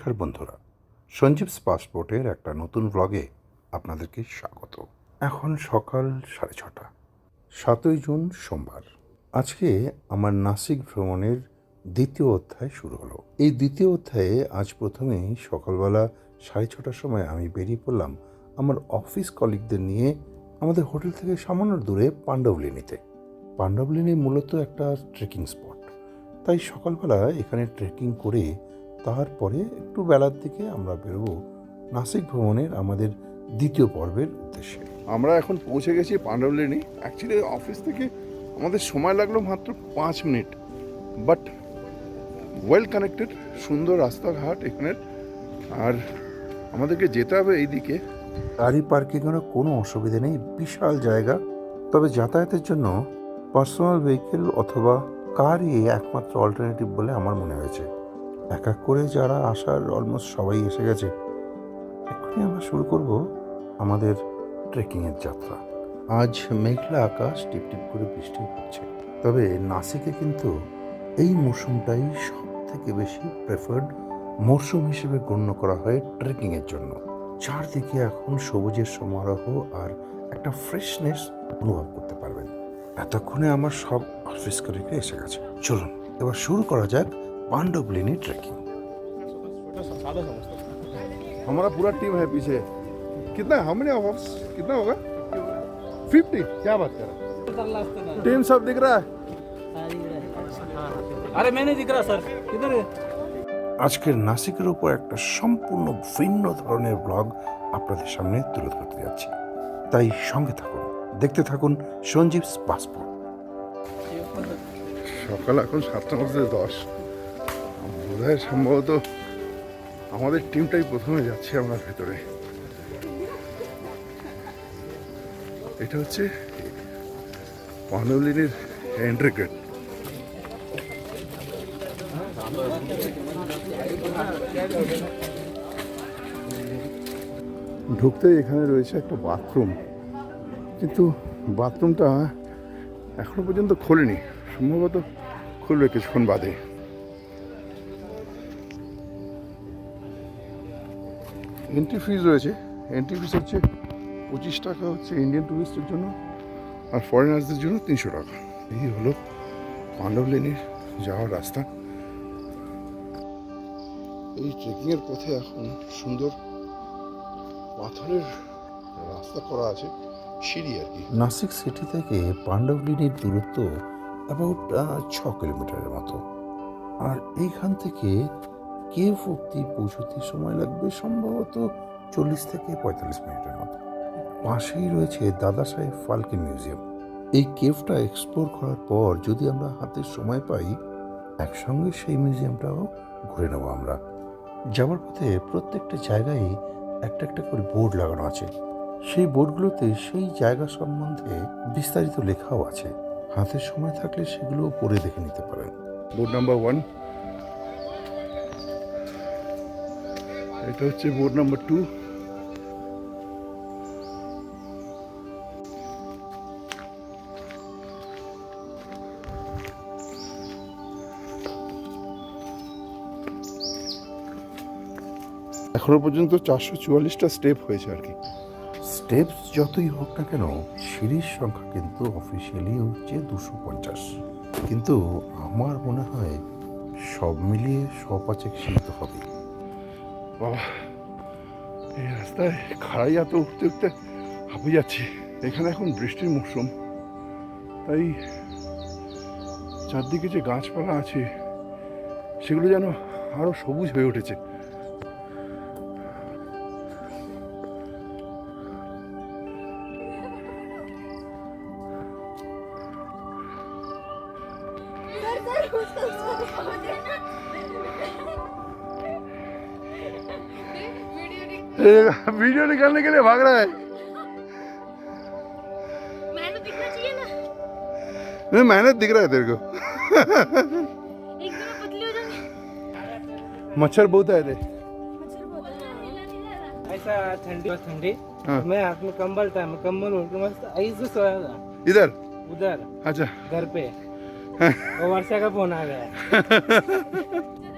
নমস্কার বন্ধুরা। সঞ্জীবস পাসপোর্টের একটা নতুন ব্লগে আপনাদেরকে স্বাগত। এখন সকাল সাড়ে ছটা, সাতই জুন সোমবার। আজকে আমার নাসিক ভ্রমণের দ্বিতীয় অধ্যায় শুরু হলো। এই দ্বিতীয় অধ্যায়ে আজ প্রথমেই সকালবেলা সাড়ে ছটার সময় আমি বেরিয়ে পড়লাম আমার অফিস কলিগদের নিয়ে আমাদের হোটেল থেকে সামান্য দূরে পাণ্ডবলিনীতে। পাণ্ডবলিনী মূলত একটা ট্রেকিং স্পট তাই সকালবেলা এখানে ট্রেকিং করে তারপরে একটু বেলার দিকে আমরা বেরোবো নাসিক ভ্রমণের আমাদের দ্বিতীয় পর্বের উদ্দেশ্যে। আমরা এখন পৌঁছে গেছি পাণ্ডবলিনী অ্যাকচুয়ালি অফিস থেকে আমাদের সময় লাগল মাত্র পাঁচ মিনিট। বাট ওয়েল কানেক্টেড সুন্দর রাস্তাঘাট এখানের। আর আমাদেরকে যেতে হবে এইদিকে। গাড়ি পার্কিংয়েরও কোনো অসুবিধা নেই বিশাল জায়গা। তবে যাতায়াতের জন্য পার্সোনাল ভেহিকেল অথবা কারই একমাত্র অল্টারনেটিভ বলে আমার মনে হয়েছে। এক এক করে যারা আসার অলমোস্ট সবাই এসে গেছে এক্ষুনি আমরা শুরু করব আমাদের ট্রেকিংয়ের যাত্রা। আজ মেঘলা আকাশ, টিপ টিপ করে বৃষ্টি হচ্ছে। তবে নাসিকে কিন্তু এই মৌসুমটাই সব থেকে বেশি প্রেফার্ড মরশুম হিসেবে গণ্য করা হয় ট্রেকিংয়ের জন্য। চারদিকে এখন সবুজের সমারোহ আর একটা ফ্রেশনেস অনুভব করতে পারবেন। এতক্ষণে আমার সব অফিস কলিগরা এসে গেছে। চলুন, এবার শুরু করা যাক পাণ্ডবলিনী ট্রেকিং हमारा पूरा टीम है पीछे कितना how many of us कितना होगा फिफ्टी क्या बात कर रहा है टीम सब दिख रहा है अरे मैंने दिख रहा सर किधर है আজকের নাসিকের উপর একটা সম্পূর্ণ ভিন্ন ধরনের ব্লগ আপনাদের সামনে তুলে ধরতে যাচ্ছি তাই সঙ্গে থাকুন দেখতে থাকুন সঞ্জীব পাসপোর্ট সকাল এখন সাতটা মধ্যে দশ বোধ হয় সম্ভবত আমাদের টিমটাই প্রথমে যাচ্ছে আমরা ভেতরে। এটা হচ্ছে পাণ্ডবলিনীর এন্ট্রি গেট ঢুকতেই এখানে রয়েছে একটা বাথরুম কিন্তু বাথরুমটা এখনও পর্যন্ত খোলেনি, সম্ভবত খুলবে কিছুক্ষণ বাদে। এন্ট্রি ফিজ রয়েছে। এন্ট্রি ফিজ হচ্ছে পঁচিশ টাকা হচ্ছে ইন্ডিয়ান টুরিস্টের জন্য আর ফরেনার্সদের জন্য তিনশো টাকা। এই হলো পাণ্ডবলেনির যাওয়ার রাস্তা। এই ট্রেকিংয়ের পথে এখন সুন্দর পাথরের রাস্তা করা আছে, সিঁড়ি আর কি। নাসিক সিটি থেকে পাণ্ডবলিনীর দূরত্ব অ্যাবাউট ছ কিলোমিটারের মতো। আর এইখান থেকে কেভ অব্দি পৌঁছতে সময় লাগবে? সম্ভবত চল্লিশ থেকে পঁয়তাল্লিশ মিনিটের মতো। পাশেই রয়েছে দাদা সাহেব ফালকে মিউজিয়াম। এই কেভটা এক্সপ্লোর করার পর যদি আমরা হাতে সময় পাই, একসঙ্গে সেই মিউজিয়ামটাও ঘুরে নেব আমরা। যাওয়ার পথে প্রত্যেকটা জায়গায় একটা একটা করে বোর্ড লাগানো আছে। সেই বোর্ডগুলোতে সেই জায়গা সম্বন্ধে বিস্তারিত লেখাও আছে। হাতে সময় থাকলে সেগুলো পড়ে দেখে নিতে পারেন। বোর্ড নাম্বার ওয়ান এটা হচ্ছে বোর্ড নাম্বার টু। এখনও পর্যন্ত চারশো চুয়াল্লিশটা স্টেপ হয়েছে আর কি। স্টেপস যতই হোক না কেন, সিঁড়ির সংখ্যা কিন্তু অফিসিয়ালি হচ্ছে দুশো পঞ্চাশ। কিন্তু আমার মনে হয় সব মিলিয়ে সপাচেক সীমিত হবে। বাবা, এই রাস্তায় খাড়াই এত উঠতে উঠতে হাঁপে যাচ্ছি। এখানে এখন বৃষ্টির মরশুম। তাই চারদিকে যে গাছপালা আছে, সেগুলো যেন আরও সবুজ হয়ে উঠেছে। वीडियो निकालने के लिए भाग रहा है। मेहनत दिखना चाहिए ना। नहीं मेहनत दिख रहा है तेरे को। हो मच्छर बहुत है रे मच्छर बहुत है। ऐसा ठंडी ठंडी। हाँ। मैं हाथ में कंबल था मैं कंबल ओढ़ मस्त ऐसे सोया था। इधर? उधर। अच्छा। घर पे। वो वर्षा का फ़ोन आ गया।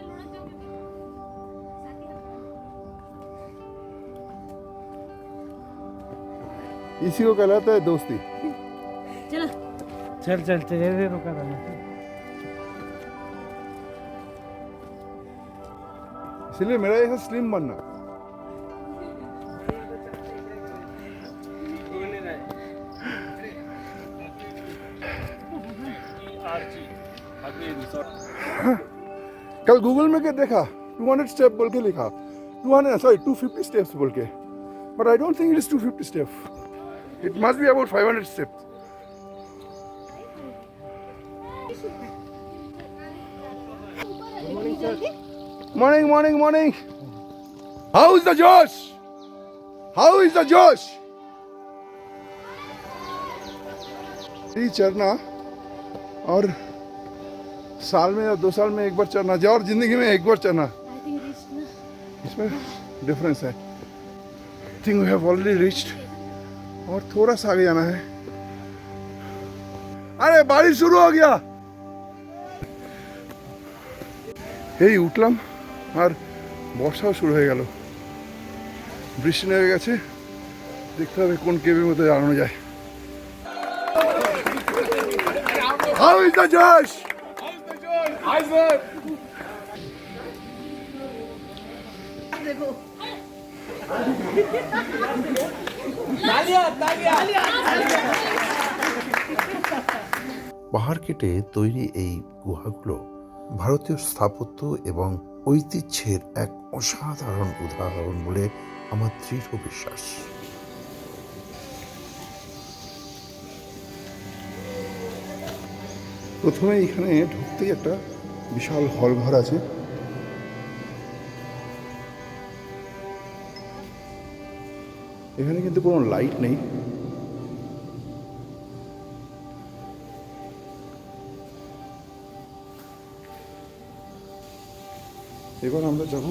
इसी को कहलाता है दोस्ती। चलो। चल चल चल ये रुका था इसलिए मेरा ऐसा स्लिम बनना। कल गूगल में क्या देखा? 200 स्टेप बोल के लिखा। 200 सॉरी 250 स्टेप्स बोल के। But I don't think it is 250 step it must be about 500 steps Morning, morning, morning. How is the Josh? How is the Josh? ये चढ़ना और साल में या दो साल में एक बार चढ़ना जाओ और ज़िंदगी में एक बार चढ़ना आई थिंक रीच ना इसमें डिफरेंस है think we have already reached और थोड़ा सा आगे जाना है अरे बारिश शुरू हो गया এই উঠলাম আর বর্ষাও শুরু হয়ে গেল বৃষ্টি নেমে গেছে দেখতে হবে কোন কেবের মধ্যে দাঁড়ানো যায় How is the Josh? পাহাড় কেটে তৈরি এই গুহাগুলো ভারতীয় স্থাপত্য এবং ঐতিহ্যের এক অসাধারণ উদাহরণ বলে আমার দৃঢ় বিশ্বাস। প্রথমে এখানে ঢুকতেই একটা বিশাল হল ঘর আছে। এখানে কিন্তু কোনো লাইট নেই। এবার আমরা যাব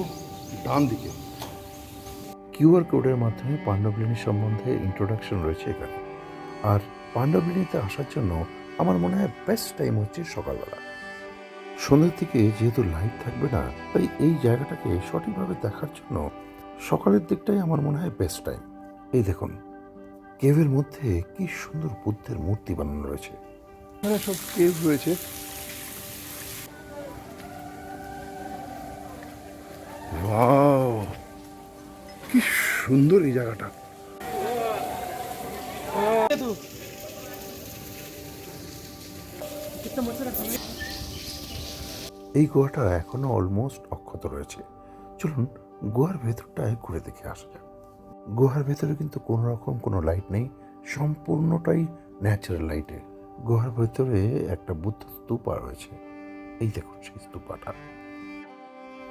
ডান দিকে। কিউআর কোডের মাধ্যমে পাণ্ডবলিনী সম্বন্ধে ইন্ট্রোডাকশন রয়েছে এখানে। আর পাণ্ডবলিনীতে আসার জন্য আমার মনে হয় বেস্ট টাইম হচ্ছে সকালবেলা। সন্ধ্যের দিকে যেহেতু লাইট থাকবে না, তাই এই জায়গাটাকে সঠিকভাবে দেখার জন্য সকালের দিকটাই আমার মনে হয় বেস্ট টাইম এই দেখুন, কেভের মধ্যে কি সুন্দর বুদ্ধের মূর্তি বানানো রয়েছে। এখানে সব কেভ রয়েছে। কি সুন্দর এই জায়গাটা। এই গোয়াটা এখনও অলমোস্ট অক্ষত রয়েছে। চলুন গোয়ার ভেতরটায় ঘুরে দেখে আসা যাক। গুহার ভেতরে কিন্তু কোনো রকম কোনো লাইট নেই, সম্পূর্ণটাই ন্যাচারাল লাইটে গুহার ভেতরে একটা বুদ্ধ স্তূপা রয়েছে। এই দেখুন সেই স্তূপাটা।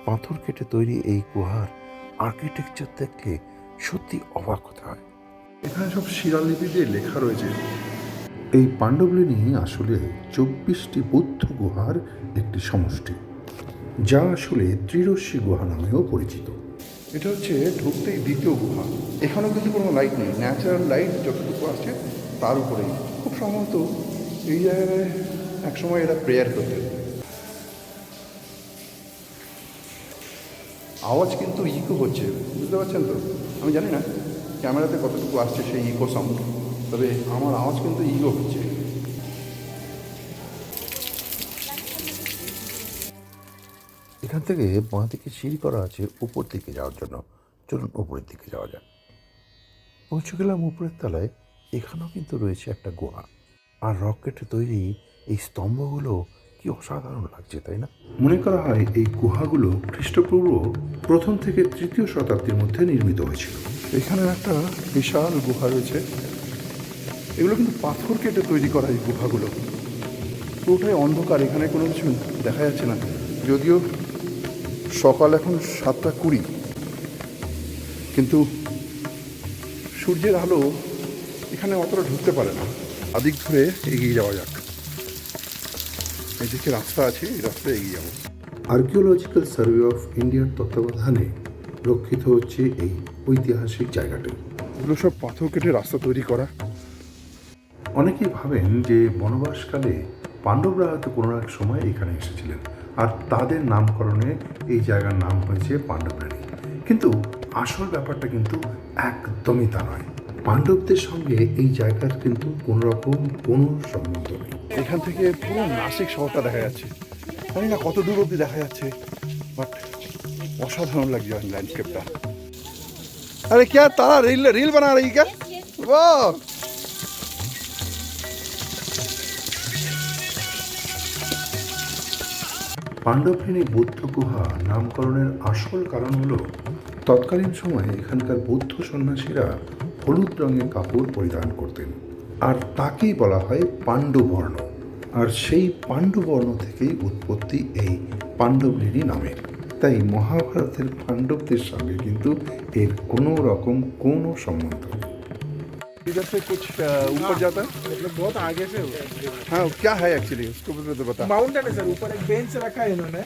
পাথর কেটে তৈরি এই গুহার আর্কিটেকচার দেখলে সত্যি অবাক হতে হয়। এখানে সব শিলালিপি দিয়ে লেখা রয়েছে। এই পাণ্ডবলিনী আসলে চব্বিশটি বুদ্ধ গুহার একটি সমষ্টি, যা আসলে ত্রিরশ্মি গুহা নামেও পরিচিত। এটা হচ্ছে ঢুকতেই দ্বিতীয় গুহা। এখানেও কিন্তু কোনো লাইট নেই। ন্যাচারাল লাইট যতটুকু আসছে তার উপরেই। খুব সম্ভবত এই জায়গায় একসময় এরা প্রেয়ার করতে আওয়াজ কিন্তু ইকো হচ্ছে, বুঝতে পারছেন তো? আমি জানি না ক্যামেরাতে কতটুকু আসছে সেই ইকো সাউন্ড তবে আমার আওয়াজ কিন্তু ইকো হচ্ছে। এখান থেকে বাঁ দিকে সিঁড়ি করা আছে উপর দিকে যাওয়ার জন্য। চলুন উপরের দিকে যাওয়া যাক। পৌঁছে গেলাম উপরের তলায়। এখানেও কিন্তু রয়েছে একটা গুহা। আর রকেটে তৈরি এই স্তম্ভগুলো কি অসাধারণ লাগছে তাই না? মনে করা হয় এই গুহাগুলো খ্রিস্টপূর্ব প্রথম থেকে তৃতীয় শতাব্দীর মধ্যে নির্মিত হয়েছিল। এখানে একটা বিশাল গুহা রয়েছে। এগুলো কিন্তু পাথর কেটে তৈরি করা এই গুহাগুলো। পুরোটাই অন্ধকার এখানে কোনো কিছু দেখা যাচ্ছে না। যদিও সকাল এখন সাতটা কুড়ি। কিন্তু সূর্যের আলো এখানে অতটা ঢুকতে পারে না। আদিক ধরে এগিয়ে যাওয়া যাক। এদিকে রাস্তা আছে এই রাস্তায় এগিয়ে যাব। আর্কিওলজিক্যাল সার্ভে অফ ইন্ডিয়ার তত্ত্বাবধানে রক্ষিত হচ্ছে এই ঐতিহাসিক জায়গাটি। এগুলো সব পাথর কেটে রাস্তা তৈরি করা। অনেকেই ভাবেন যে বনবাসকালে পাণ্ডবরা হয়তো কোনো এক সময় এখানে এসেছিলেন। আর তাদের নামকরণে এই জায়গার নাম হয়েছে পাণ্ডবরানী কিন্তু আসল ব্যাপারটা কিন্তু একদমই তা নয় পাণ্ডবদের সঙ্গে এই জায়গার কিন্তু কোনো রকম কোনো সম্বন্ধ নেই এখান থেকে পুরো নাসিক শহরটা দেখা যাচ্ছে জানি না কত দূর অব্দি দেখা যাচ্ছে বাট অসাধারণ লাগছে ল্যান্ডস্কেপটা अरे क्या तारा रील रील बना रही क्या वाह পাণ্ডবহীনী বৌদ্ধ গুহা নামকরণের আসল কারণ হলো, তৎকালীন সময়ে এখানকার বৌদ্ধ সন্ন্যাসীরা হলুদ রঙের কাপড় পরিধান করতেন। আর তাকেই বলা হয় পাণ্ডবর্ণ। আর সেই পাণ্ডবর্ণ থেকেই উৎপত্তি এই পাণ্ডবলিনী নামের তাই মহাভারতের পাণ্ডবদের সঙ্গে কিন্তু এর কোনো রকম কোনো সম্বন্ধ নেই। इधर से कुछ ऊपर जाता है? मतलब बहुत आगे से हाँ। क्या है एक्चुअली उसको तो बता। माउंटेन है सर ऊपर एक बेंच रखा है इन्होंने।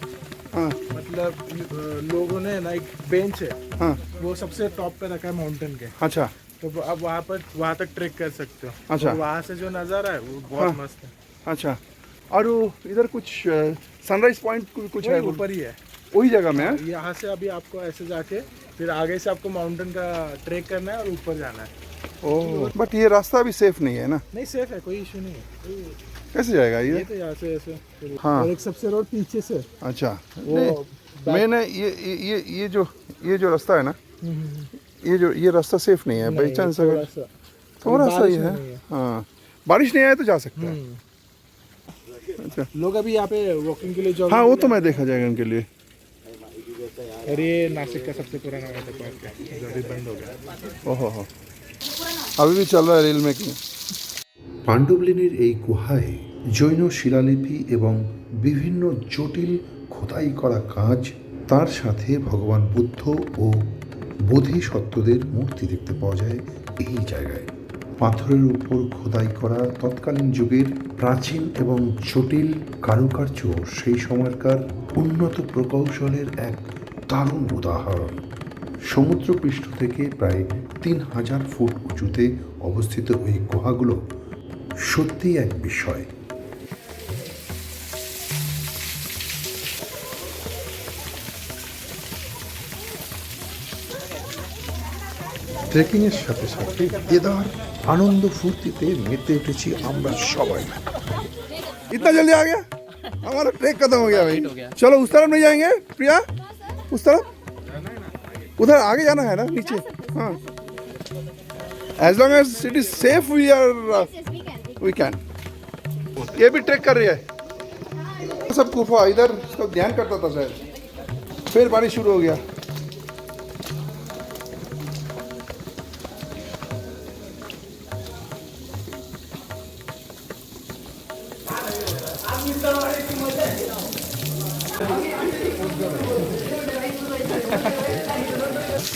हाँ। मतलब लोगों ने ना एक बेंच है। हाँ। वो सबसे टॉप पे रखा है माउंटेन के। अच्छा। तो आप वहाँ पर वहाँ तक ट्रेक कर सकते हो। अच्छा। और वहाँ से जो नज़ारा है वो बहुत हाँ। मस्त है। अच्छा। और वो इधर कुछ सनराइज पॉइंट कुछ है ऊपर ही है। वही जगह में है? यहाँ से अभी आपको ऐसे जाके फिर आगे से आपको माउंटेन का ट्रेक करना है और ऊपर जाना है। ओह बट ये रास्ता अभी सेफ़ नहीं है ना? नहीं सेफ़ है कोई इशू नहीं है। कैसे जाएगा ये? ये तो यहाँ से ऐसे हाँ। और एक सबसे रोड पीछे से। अच्छा। मैंने ये ये ये जो ये जो रास्ता है ना हम्म, हम्म, ये जो ये रास्ता सेफ़ नहीं है बाई चांस अगर थोड़ा सा। ही है। है। बारिश नहीं आए तो जा सकते हैं। हम्म। अच्छा। लोग अभी यहाँ पे वॉकिंग के लिए हाँ वो तो मैं देखा जाएगा उनके लिए। ये नासिक का सबसे पुराना वाटर पार्क है। बंद हो गया। ओहो अभी भी चल रहा है रेल मेकिंग পাণ্ডবলিনীর এই গুহায় জৈন শিলালিপি এবং বিভিন্ন জটিল খোদাই করা কাজ তার সাথে ভগবান বুদ্ধ ও বোধিসত্ত্বদের মূর্তি দেখতে পাওয়া যায় এই জায়গায় পাথরের উপর খোদাই করা তৎকালীন যুগের প্রাচীন এবং জটিল কারুকার্য সেই সময়কার উন্নত প্রকৌশলের এক দারুণ উদাহরণ সমুদ্রপৃষ্ঠ থেকে প্রায় তিন হাজার ফুট উঁচুতে অবস্থিত এই গুহাগুলো সত্যিই এক বিষয় ট্রেকিংয়ের সাথে সাথে কেদার আনন্দ ফুর্তিতে মেতে উঠেছি আমরা সবাই इतना जल्दी आ गया हमारा ट्रेक खत्म हो गया भाई चलो उस तरफ नहीं जाएंगे प्रिया उस तरफ उधर आगे जाना है ना नीचे हाँ As long as it is safe we are we can ये भी ट्रेक कर रही है। सब गुफा इधर सब ध्यान करता था शायद। फिर बारिश शुरू हो गया।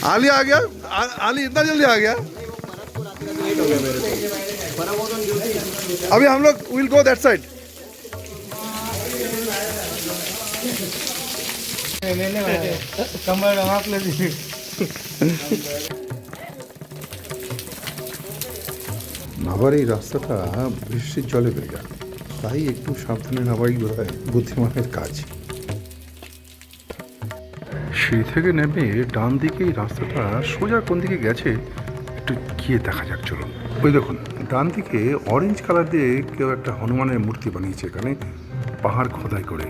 आली आ गया? आ, आली इतना जल्दी आ गया? अभी हम लोग विल गो दैट साइड कमर हाथ ले ली নাবার এই রাস্তাটা বৃষ্টির জলে ভেজা তাই একটু সাবধানে নামাই বোধ হয় বুদ্ধিমানের কাজ সেই থেকে নেমে ডান দিকে এই রাস্তাটা সোজা কোন দিকে গেছে একটু গিয়ে দেখা যাক, চলুন। ওই দেখুন, ডান দিকে অরেঞ্জ কালার দিয়ে কেউ একটা হনুমানের মূর্তি বানিয়েছে এখানে, পাহাড় খোদাই করে।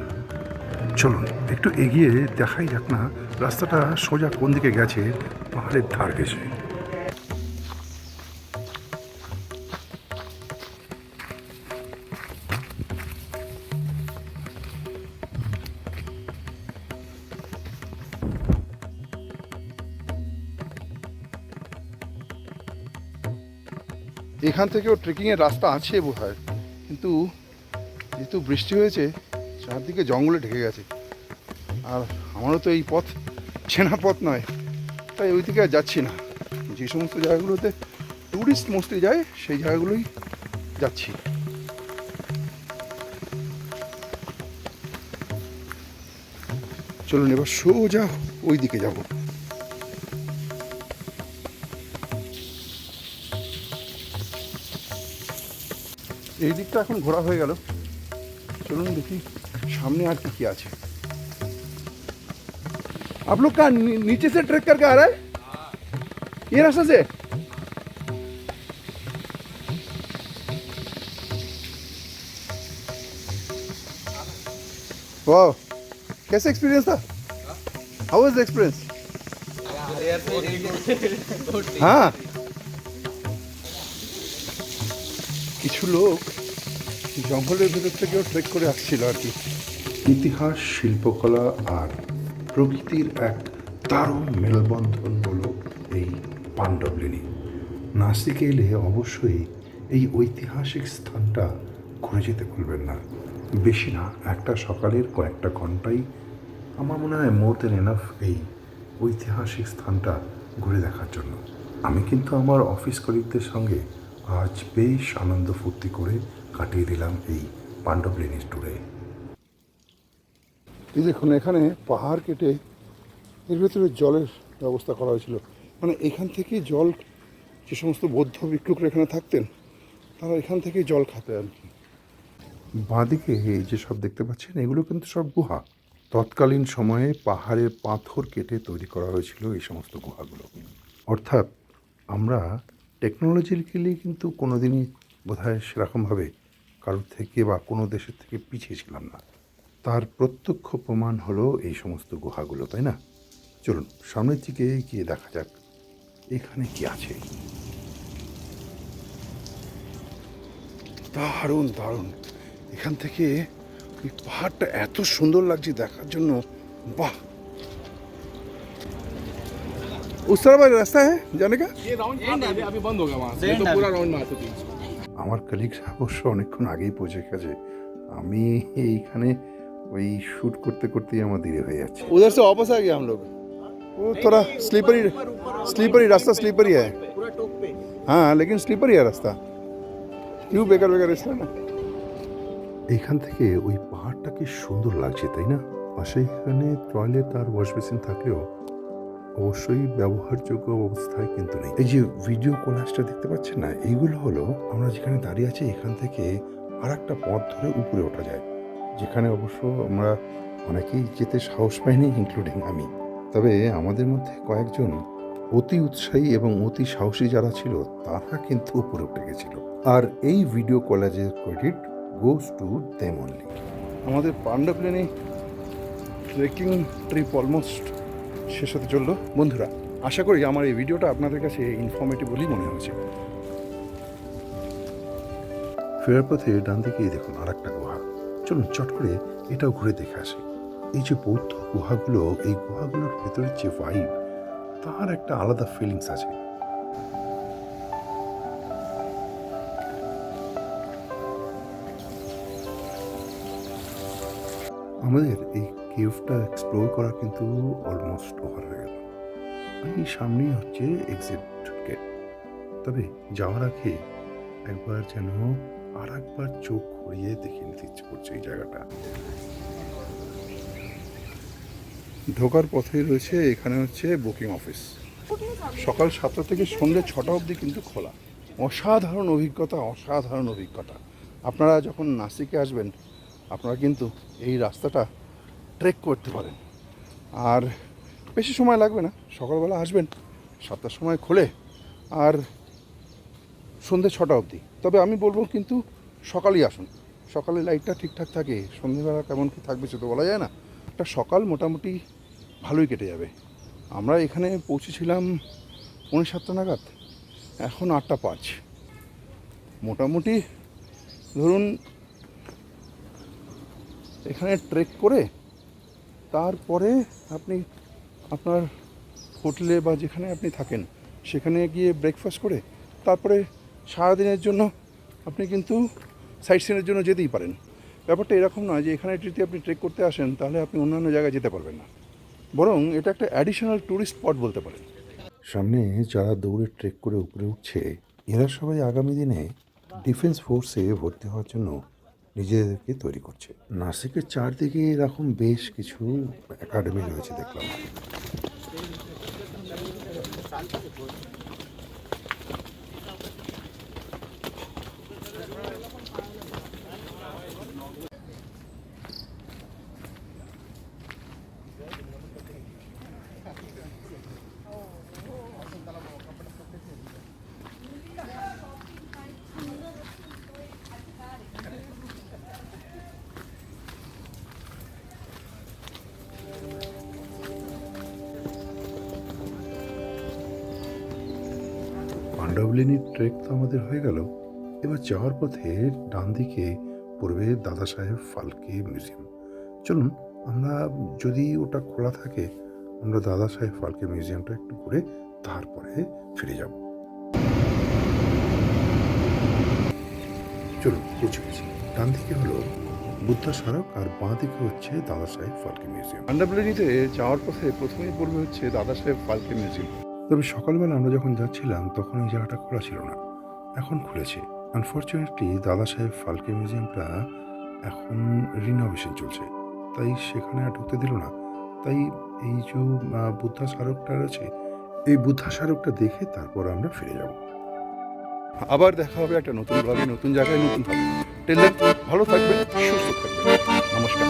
চলুন, একটু এগিয়ে দেখাই যাক না, রাস্তাটা সোজা কোন দিকে গেছে, পাহাড়ের ধার ঘেসে এখান থেকেও ট্রেকিংয়ের রাস্তা আছে বোধ হয় কিন্তু যেহেতু বৃষ্টি হয়েছে, চারদিকে জঙ্গলে ঢেকে গেছে। আর আমারও তো এই পথ চেনা পথ নয়, তাই ওই দিকে আর যাচ্ছি না। যে সমস্ত জায়গাগুলোতে ট্যুরিস্ট মোস্টলি যায়, সেই জায়গাগুলোই যাচ্ছি। চলুন এবার সোজা ওই দিকে যাব। এই দিকটা এখন ঘোরা হয়ে গেল। চলুন দেখি সামনে আর কি কি আছে। আপনার কার নিচে সে ট্রেক করকে আ রে ই রাস্তা সে ওয়াও কেসে এক্সপেরিয়েন্স তা হাউ ইজ এক্সপেরিয়েন্স হ্যাঁ কিছু লোক জঙ্গলের ভেতর থেকেও ট্রেক করে আসছিল আর কি। ইতিহাস, শিল্পকলা আর প্রকৃতির এক দারুণ মেলবন্ধন হলো এই পাণ্ডবলিনী। নাসিকে এলে অবশ্যই এই ঐতিহাসিক স্থানটা ঘুরে যেতে ভুলবেন না। বেশি না, একটা সকালের কয়েকটা ঘন্টাই আমার মনে হয় মোর দেন এনাফ এই ঐতিহাসিক স্থানটা ঘুরে দেখার জন্য। আমি কিন্তু আমার অফিস কলিগদের সঙ্গে আজ বেশ আনন্দ ফুর্তি করে কাটিয়ে দিলাম এই পাণ্ডবলিনী ট্যুরে এই দেখুন এখানে পাহাড় কেটে এর ভেতরে জলের ব্যবস্থা করা হয়েছিল। মানে এখান থেকে জল যে সমস্ত বৌদ্ধ ভিক্ষুকরা এখানে থাকতেন তারা এখান থেকেই জল খাতে আর কি। বাঁদিকে যে সব দেখতে পাচ্ছেন এগুলো কিন্তু সব গুহা। তৎকালীন সময়ে পাহাড়ের পাথর কেটে তৈরি করা হয়েছিল এই সমস্ত গুহাগুলো। অর্থাৎ আমরা টেকনোলজিক্যালি কিন্তু কোনোদিনই বোধহয় সেরকমভাবে কারোর থেকে বা কোনো দেশের থেকে পিছিয়ে ছিলাম না। তার প্রত্যক্ষ প্রমাণ হলো এই সমস্ত গুহাগুলো, তাই না? চলুন, সামনের দিকে গিয়ে দেখা যাক এখানে কি আছে। দারুণ দারুণ। এখান থেকে পাহাড়টা এত সুন্দর লাগছে দেখার জন্য। বাহ! उस तरफ रास्ता है जाने का ये राउंड अभी अभी बंद हो गया वहाँ से ये तो पूरा राउंड में आते थे আমার কলিগ অবশ্য অনেকক্ষণ আগেই পৌঁছে গেছে আমি এইখানে ওই শ্যুট করতে করতেই আমার দেরি হয়ে যাচ্ছে उधर से वापस आ गया हम लोग वो थोड़ा स्लीपरी स्लीपरी रास्ता स्लीपरी है पूरा टॉप पे हाँ लेकिन स्लीपरी है रास्ता क्यों বেকার বেকার রাস্তা না এইখান থেকে ওই পাহাড়টা কি সুন্দর লাগছে তাই না পাশে এখানে টয়লেট আর ওয়াশ বেসিন থাকলেও অবশ্যই ব্যবহারযোগ্য অবস্থায় কিন্তু নেই। এই যে ভিডিও কোলাসটা দেখতে পাচ্ছেন না, এইগুলো হলো আমরা যেখানে দাঁড়িয়ে আছি এখান থেকে আর একটা পথ ধরে উপরে ওঠা যায়। যেখানে অবশ্য আমরা অনেকেই যেতে সাহস পাইনি ইনক্লুডিং আমি। তবে আমাদের মধ্যে কয়েকজন অতি উৎসাহী এবং অতি সাহসী যারা ছিল, তারা কিন্তু উপরে উঠে গেছিল। আর এই ভিডিও কলেজের ক্রেডিট গোস টু দেম আমাদের পাণ্ডবলেনে ট্রেকিং ট্রিপ অলমোস্ট শেষ হতে চলল। বন্ধুরা, আশা করি আমার এই ভিডিওটা আপনাদের কাছে ইনফর্মেটিভ বলেই মনে হয়েছে। ফেরার পথে ডান দিকে দেখুন আর একটা গুহা। চলুন, চট করে এটাও ঘুরে দেখে আসি। এই যে বৌদ্ধ গুহাগুলো, এই গুহাগুলোর ভেতরের যে ভাইব তার একটা আলাদা ফিলিংস আছে। আমাদের এই কেভটা এক্সপ্লোর করা কিন্তু অলমোস্ট ওভার হয়ে গেল। এই সামনেই হচ্ছে এক্সিট গেট তবে যাওয়ার আগে একবার যেন আর একবার চোখ ঘুরিয়ে দেখে নিতে ইচ্ছে করছে এই জায়গাটা। ঢোকার পথে রয়েছে এখানে হচ্ছে বুকিং অফিস সকাল সাতটা থেকে সন্ধ্যে ছটা অবধি কিন্তু খোলা। অসাধারণ অভিজ্ঞতা অসাধারণ অভিজ্ঞতা। আপনারা যখন নাসিকে আসবেন, আপনারা কিন্তু এই রাস্তাটা ট্রেক করতে পারেন। আর বেশি সময় লাগবে না, সকালবেলা আসবেন, সাতটার সময় খোলে, আর সন্ধ্যে ছটা অবধি। তবে আমি বলব কিন্তু সকালেই আসুন। সকালে লাইটটা ঠিকঠাক থাকে সন্ধ্যেবেলা কেমন কী থাকবে সে তো বলা যায় না। একটা সকাল মোটামুটি ভালোই কেটে যাবে। আমরা এখানে পৌঁছেছিলাম পৌনে সাতটা নাগাদ, এখন আটটা পাঁচ। মোটামুটি ধরুন, এখানে ট্রেক করে তারপরে আপনি আপনার হোটেলে বা যেখানে আপনি থাকেন, সেখানে গিয়ে ব্রেকফাস্ট করে তারপরে সারাদিনের জন্য আপনি কিন্তু সাইট সিনের জন্য যেতেই পারেন। ব্যাপারটা এরকম নয় যে এখানে যদি আপনি ট্রেক করতে আসেন, তাহলে আপনি অন্যান্য জায়গায় যেতে পারবেন না। বরং এটা একটা অ্যাডিশনাল ট্যুরিস্ট স্পট বলতে পারেন। সামনে যারা দৌড়ে ট্রেক করে উপরে উঠছে, এরা সবাই আগামী দিনে ডিফেন্স ফোর্সে ভর্তি হওয়ার জন্য নিজেদেরকে তৈরি করছে। নাসিকের চারদিকে এরকম বেশ কিছু একাডেমি রয়েছে দেখলাম। পাণ্ডবলিনীর ট্রেক তো আমাদের হয়ে গেল। এবার যাওয়ার পথে ডান দিকে পড়বে দাদা সাহেব ফালকে মিউজিয়াম চলুন, আমরা যদি ওটা খোলা থাকে, আমরা দাদা সাহেব ফালকে মিউজিয়ামটা একটু ঘুরে তারপরে ফিরে যাব। চলুন, পৌঁছে গেছি। ডান দিকে হলো বুদ্ধা স্মারক আর বাঁ দিকে হচ্ছে দাদা সাহেব ফালকে মিউজিয়াম পাণ্ডবলেনিতে যাওয়ার পথে প্রথমেই পড়বে হচ্ছে দাদা সাহেব ফালকে মিউজিয়াম তবে সকালবেলা আমরা যখন যাচ্ছিলাম, তখন এই জায়গাটা খোলা ছিল না। এখন খুলেছে। আনফর্চুনেটলি দাদা সাহেব ফালকে মিউজিয়ামটা এখন রিনোভেশন চলছে। তাই সেখানে আর ঢুকতে দিল না। তাই এই যে বুদ্ধা স্মারকটা আছে, এই বুদ্ধা স্মারকটা দেখে তারপর আমরা ফিরে যাব। আবার দেখা হবে একটা নতুন ব্লগে নতুন জায়গায়, নতুন ভাবে। টেলেন ভালো থাকবে সুস্থ থাকবেন। নমস্কার।